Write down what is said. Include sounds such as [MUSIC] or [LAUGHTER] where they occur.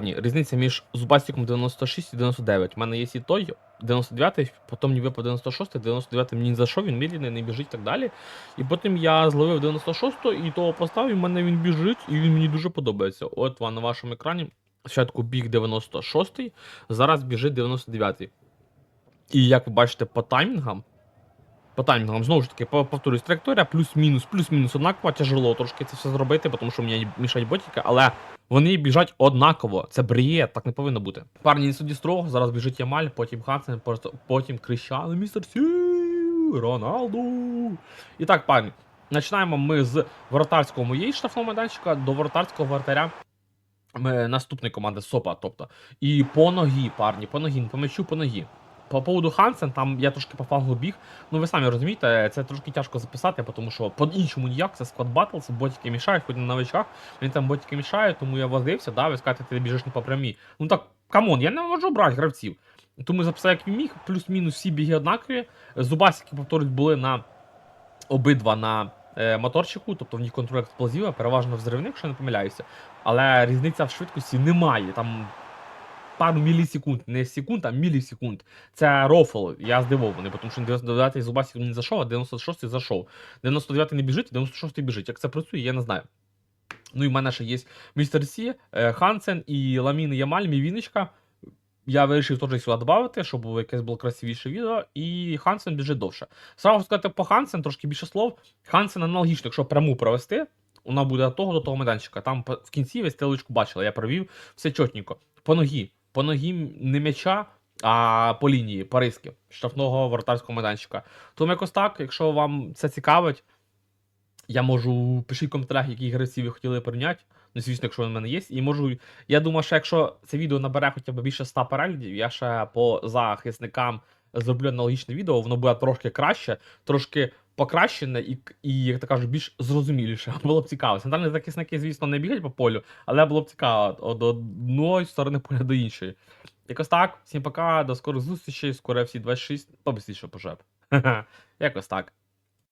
Ні, різниця між Зубастиком 96 і 99. У мене є і той 99, потім мені випав 96, 99 мені не зайшов, він медленний, не біжить і так далі. І потім я зловив 96 і того поставив, і в мене він біжить, і він мені дуже подобається. От вам на вашому екрані. Спочатку біг 96, зараз біжить 99. І як ви бачите по таймінгам, по таймінгам, знову ж таки, по- повторюсь, траєкторія плюс-мінус, плюс-мінус однакова, тяжело трошки це все зробити, тому що мені мішають ботики, але вони біжать однаково. Це брієт, так не повинно бути. Парні не судді строго, зараз біжить Ямаль, потім Хансен, потім Крищали, містер Сі, Роналду. І так, парні, починаємо ми з воротарського моєї штрафного майданчика до воротарського вратаря. Ми, наступної команди СОПа, тобто. І по ногі, парні, по ногі, по м'ячу, по ногі. По поводу Хансен, там я трошки по флангу біг. Ну ви самі розумієте, це трошки тяжко записати, тому що по-іншому ніяк, це склад батл, ботики мішають, хоч на новичках, мені там ботики мішають, тому я возився, да, ви скажете, ти біжиш не по прямій. Ну так, камон, я не можу брати гравців. Тому записав як міг, плюс-мінус всі біги однакові. Зубасики, повторюсь, були на обидва на е, моторчику, тобто в них контроль експлозива, переважно взривник, якщо я не помиляюся. Але різниця в швидкості немає. Там пару мілісекунд, не секунд, а мілісекунд. Це рофл. Я здивований, тому що 99-й зубасів не зайшов, а 96-й зайшов. 99-й не біжить, 96-й біжить. Як це працює, я не знаю. Ну і в мене ще є містер Сі, е, Хансен і Ламін Ямаль, мій Вінничка. Я вирішив теж сюди додати, щоб було якесь було красивіше відео. І Хансен біжить довше. Сразу сказати по Хансен, трошки більше слов. Хансен аналогічно, якщо пряму провести, вона буде від того до того майданчика. Там в кінці ви стрілочку бачили, я провів все чотненько. По ногі. По ногі не м'яча, а по лінії, по штрафного воротарського майданчика. Тому якось так, якщо вам це цікавить, я можу пишіть в коментарях, які гравці ви хотіли порівняти. Ну, звісно, якщо вони в мене є. І можу. Я думаю, що якщо це відео набере хоча б більше 100 переглядів, я ще по захисникам зроблю аналогічне відео, воно буде трошки краще, трошки покращене і, і як то кажуть, більш зрозуміліше. [LAUGHS] Було б цікаво. Центральні захисники, звісно, не бігають по полю, але було б цікаво до одної сторони поля до іншої. Якось так. Всім пока, до скорих зустрічей, скоро всі 26, побистріше пожеб. [LAUGHS] Якось так.